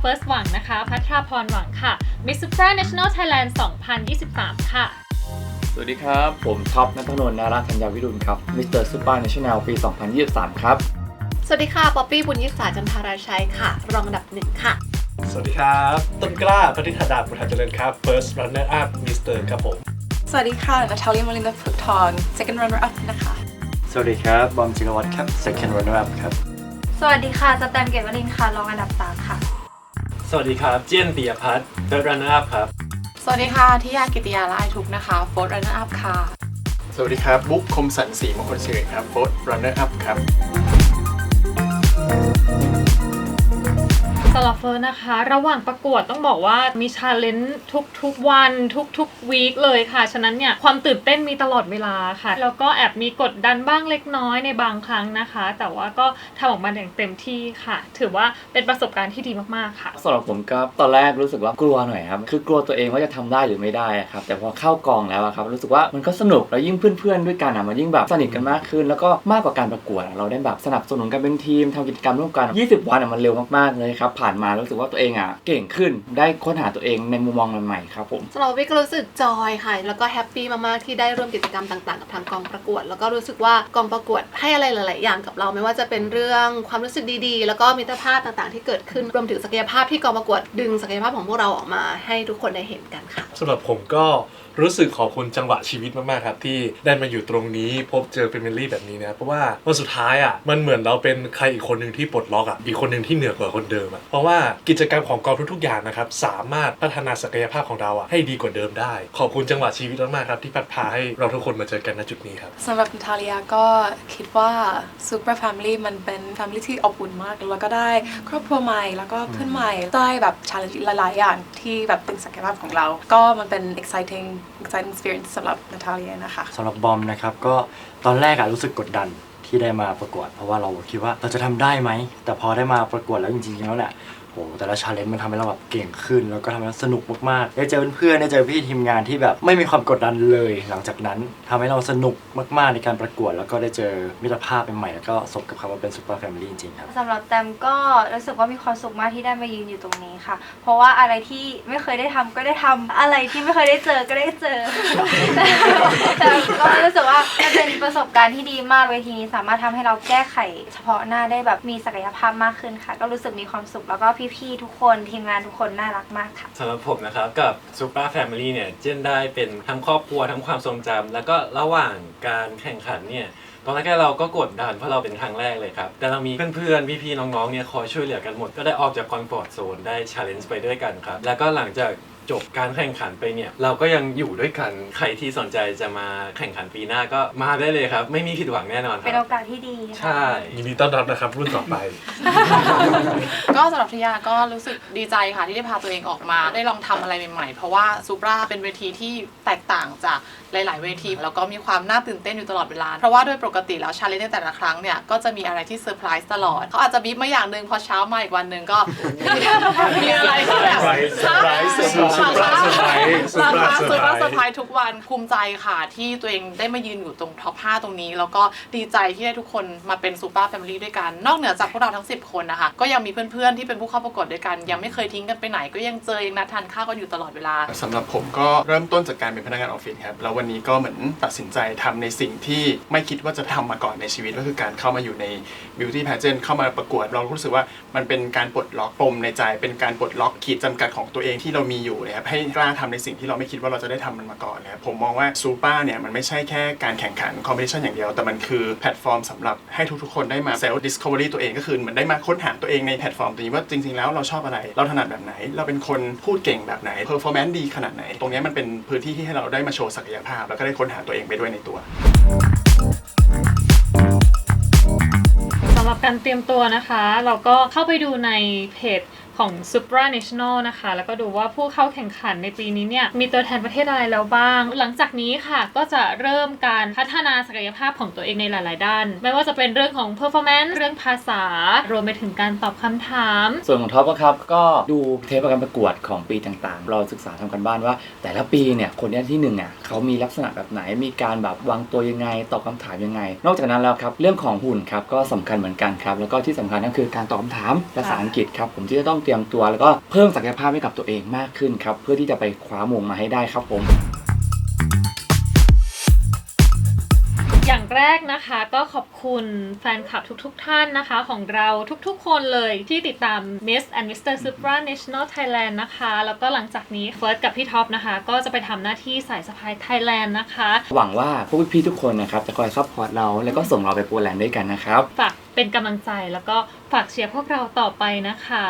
เฟิร์สหวังนะคะ พัทราพรหวังค่ะ Miss Supra National Thailand 2023 ค่ะ สวัสดีครับ ผมท็อปนัทนนท์นาราธัญญาวิรุณครับมิสเตอร์ซูเปอร์เนชั่นแนลปี 2023 ครับ สวัสดีค่ะ ป๊อปปี้ บุญยิสาจันทาราชัยค่ะ รองอันดับหนึ่งค่ะ สวัสดีครับ ต้นกล้าปฏิธาดาบุญทันเจริญครับ First Runner Up Mister ครับผม สวัสดีค่ะนาทาลีมารินดาฝึกทอง second runner up นะคะ สวัสดีครับบอมจิรวัตรครับ second runner up ครับ สวัสดีค่ะสแตมเกตวลินค่ะ รองอันดับ3ค่ะ สวัสดีครับ เจียนปิยพัฒน์ Third Runner Up ครับ สวัสดีค่ะทิยากิติยาละไอทุกนะคะ fourth runner up ค่ะ สวัสดีครับ บุ๊คคมสันสีมงคลสิริครับโฟร์รันเนอร์อัพครับ สำหรับเฟิร์นนะคะ ระหว่างประกวดต้องบอกว่ามีชาเลนจ์ทุกๆวันทุกๆวีคเลยค่ะ ฉะนั้นเนี่ยความตื่นเต้นมีตลอดเวลาค่ะ แล้วก็แอบมีกดดันบ้างเล็กน้อยในบางครั้งนะคะ แต่ว่าก็ทำออกมาอย่างเต็มที่ค่ะ ถือว่าเป็นประสบการณ์ที่ดีมากๆค่ะสำหรับผมก็ตอนแรกรู้สึกว่ากลัวหน่อยครับ คือกลัวตัวเองว่าจะทำได้หรือไม่ได้ครับ แต่พอเข้ากองแล้วครับรู้สึกว่ามันก็สนุกแล้วยิ่งเพื่อนๆด้วยกันอะมันยิ่งแบบสนิทกันมากขึ้น แล้วก็มากกว่าการประกวดเราได้แบบสนับสนุนกันเป็นทีมทำกิจกรรมร่วมกัน 20 วันอะมันเร็วมากๆเลยครับผ่านมารู้สึกว่าตัวเองอะเก่งขึ้นได้ค้นหาตัวเองในมุมมองใหม่ๆครับผมสำหรับวิกก็รู้สึกจอยค่ะ แล้วก็แฮปปี้มากๆที่ได้ร่วมกิจกรรมต่างๆ กับทางกองประกวด แล้วก็รู้สึกว่ากองประกวดให้อะไรหลาย ๆ อย่างกับเราไม่ว่าจะเป็นเรื่องความรู้สึกดีๆ แล้วก็มิตรภาพต่างๆ ที่เกิดขึ้นรวมถึงศักยภาพที่กองประกวดดึงศักยภาพของพวกเราออกมา ให้ทุกคนได้เห็นกันค่ะสำหรับผมก็รู้สึกขอบคุณจังหวะชีวิตมากๆครับที่ได้มาอยู่ตรงนี้พบเจอ Family แบบนี้นะครับเพราะว่าวันสุดท้ายอะมันเหมือนเราเป็นใครอีกคนหนึ่งที่ปลดล็อกอะอีกคนหนึ่งที่เหนือกว่าคนเดิมอะเพราะว่ากิจกรรมของกองทุกๆอย่างนะครับสามารถพัฒนาศักยภาพของเราอะให้ดีกว่าเดิมได้ ขอบคุณจังหวะชีวิตมากๆครับที่พัดพาให้เราทุกคนมาเจอกันณจุดนี้ครับสำหรับนาทาลียาก็คิดว่า super family มันเป็น family ที่อบอุ่นมาก แล้วก็ได้ครอบครัวใหม่แล้วก็เพื่อนใหม่ได้แบบ challenge หลายๆอย่างที่แบบตึงศักยภาพของเรา ก็มันเป็น exciting exciting experience สำหรับนาทาลียานะคะสำหรับบอมนะครับก็ตอนแรกอะรู้สึกกดดัน ที่ได้มาประกวด เพราะว่าเราคิดว่าเราจะทำได้ไหม แต่พอได้มาประกวดแล้วจริงๆแล้วเนี่ย โหแต่ละชาเลนจ์มันทำให้เราแบบเก่งขึ้น แล้วก็ทำให้เราสนุกมากๆได้เจอเพื่อนๆได้เจอพี่ทีมงานที่แบบไม่มีความกดดันเลย หลังจากนั้นทำให้เราสนุกมากๆในการประกวด แล้วก็ได้เจอมิตรภาพใหม่ๆแล้วก็สมกับคำว่าเป็นซูเปอร์แฟมิลี่จริงๆครับ สำหรับแตมก็รู้สึกว่ามีความสุขมากที่ได้มายืนอยู่ตรงนี้ค่ะ เพราะว่าอะไรที่ไม่เคยได้ทำก็ได้ทำอะไรที่ไม่เคยได้เจอก็ได้เจอ แต่ก็รู้สึกว่ามันเป็นประสบการณ์ที่ดีมากเวทีนี้สามารถทำให้เราแก้ไข เฉพาะหน้าได้แบบมีศักยภาพมากขึ้นค่ะ ก็รู้สึกมีความสุขแล้วก็พี่ๆทุกคนทีมงานทุกคนน่ารักมากค่ะ สำหรับผมนะครับกับซูเปอร์แฟมิลี่เนี่ยเจนได้เป็นทั้งครอบครัวทั้งความทรงจำแล้วก็ระหว่างการแข่งขันเนี่ยตอนแรกๆเราก็กดดันเพราะเราเป็นครั้งแรกเลยครับ แต่เรามีเพื่อนๆ พี่ๆ น้องๆเนี่ยคอยช่วยเหลือกันหมด ก็ได้ออกจากคอมฟอร์ทโซนได้ชาเลนจ์ไปด้วยกันครับ แล้วก็หลังจาก จบการแข่งขันไปเนี่ย เราก็ยังอยู่ด้วยกันใครที่สนใจจะมาแข่งขันปีหน้าก็มาได้เลยครับ ไม่มีผิดหวังแน่นอนคเป็นรัโอบกาสที่ดีค่ะ ใช่ ยินดีต้อนรับนะครับ รุ่นต่อไป ก็สำหรับทิยาก็รู้สึกดีใจค่ะที่ได้พาตัวเองออกมา ได้ลองทำอะไรใหม่ๆ เพราะว่าซูปราเป็นเวทีที่แตกต่างจากหลาย ๆ เวที แล้วก็มีความน่าตื่นเต้นอยู่ตลอดเวลา เพราะว่าโดยปกติแล้วชาเลนจ์ในแต่ละครั้งเนี่ย ก็จะมีอะไรที่เซอร์ไพรส์ตลอด เขาอาจจะบีบมาอย่างหนึ่งพอเช้ามาอีกวันหนึ่งก็ มีอะไรที่แบบ เซอร์ไพรส์เซอร์ไพรส์เซอร์ไพรส์เซอร์ไพร ส์เซอร์ไพรส์เซอร์ไพรส์เซอร์ไพรส์ทุกวันภูมิใจค่ะ ที่ตัวเองได้มายืนอยู่ตรงท็อป 5 ตรงนี้ แล้วก็ดีใจที่ได้ทุกคนมาเป็นซูเปอร์แฟมิลี่ด้วยกัน นอกเหนือจากพวกเราทั้ง 10 คนนะคะ ก็ยังมีเพื่อนๆ ที่เป็นผู้เข้าประกวดด้วยกัน ยังไม่เคยทิ้งกันไปไหนก็ยังเจอยังนัดทานข้าวกันอยู่ตลอดเวลาสำหรับผมก็เริ่มต้นจากการเป็นพนักงานออฟฟิศครับแล้ววันนี้ก็เหมือนตัดสินใจทำในสิ่งที่ไม่คิดว่าจะทำมาก่อนในชีวิตก็คือการเข้ามาอยู่ใน beauty pageant เข้ามาประกวด เรารู้สึกว่ามันเป็นการปลดล็อกปมในใจเป็นการปลดล็อกขีดจำกัดของตัวเองที่เรามีอยู่นะครับให้กล้าทำในสิ่งที่เราไม่คิดว่าเราจะได้ทำมันมาก่อนนะผมมองว่าซูเปอร์เนี่ยมันไม่ใช่แค่การแข่งขัน competition อย่างเดียว แต่มันคือแพลตฟอร์มสำหรับให้ทุกๆคนได้มา self discovery ตัวเองก็คือเหมือนได้มาค้นหาตัวเองในแพลตฟอร์มตัวนี้ว่าจริงๆแล้วเราชอบอะไร เราถนัดแบบไหน เราเป็นคนพูดเก่งแบบไหน performance ดีขนาดไหน ตรงนี้มันเป็นพื้นที่ที่ให้เราได้มาโชว์ศักยภาพ แล้วก็ได้ค้นหาตัวเองไปด้วยในตัวสำหรับการเตรียมตัวนะคะ เราก็เข้าไปดูในเพจของ Supra National นะคะ แล้วก็ดูว่าผู้เข้าแข่งขันในปีนี้เนี่ย มีตัวแทนประเทศอะไรแล้วบ้าง หลังจากนี้ค่ะก็จะเริ่มการพัฒนาศักยภาพของตัวเองในหลาย ๆ ด้าน ไม่ว่าจะเป็นเรื่องของ performance เรื่องภาษา รวมไปถึงการตอบคำถาม ส่วนของท็อปครับ ก็ดูเทปการประกวดของปีต่าง ๆ เราศึกษาทำกันบ้านว่า แต่ละปีเนี่ยคนที่ที่หนึ่งอะเขามีลักษณะแบบไหนมีการแบบวางตัวยังไงตอบคำถามยังไง นอกจากนั้นแล้วครับเรื่องของหุ่นครับก็สำคัญเหมือนกันครับแล้วก็ที่สำคัญก็คือการตอบคำถามภาษาอังกฤษครับผมที่จะต้องเตรียมตัว แล้วก็เพิ่มศักยภาพให้กับตัวเองมากขึ้นครับเพื่อที่จะไปคว้ามงมาให้ได้ครับผมอย่างแรกนะคะก็ขอบคุณแฟนคลับทุกๆทท่านนะคะ ของเราทุกๆ คนเลยที่ติดตาม Miss and Mr. Supranational Thailand นะคะ แล้วก็หลังจากนี้เฟิร์สกับพี่ท็อปนะคะ ก็จะไปทำหน้าที่สายสะพายไทยแลนด์นะคะ หวังว่าพวกพี่ๆทุกคนนะครับ จะคอยซัพพอร์ตเรา แล้วก็ส่งเราไปโปแลนด์ด้วยกันนะครับ ฝาก เป็นกำลังใจแล้วก็ฝากเชียร์พวกเราต่อไปนะคะ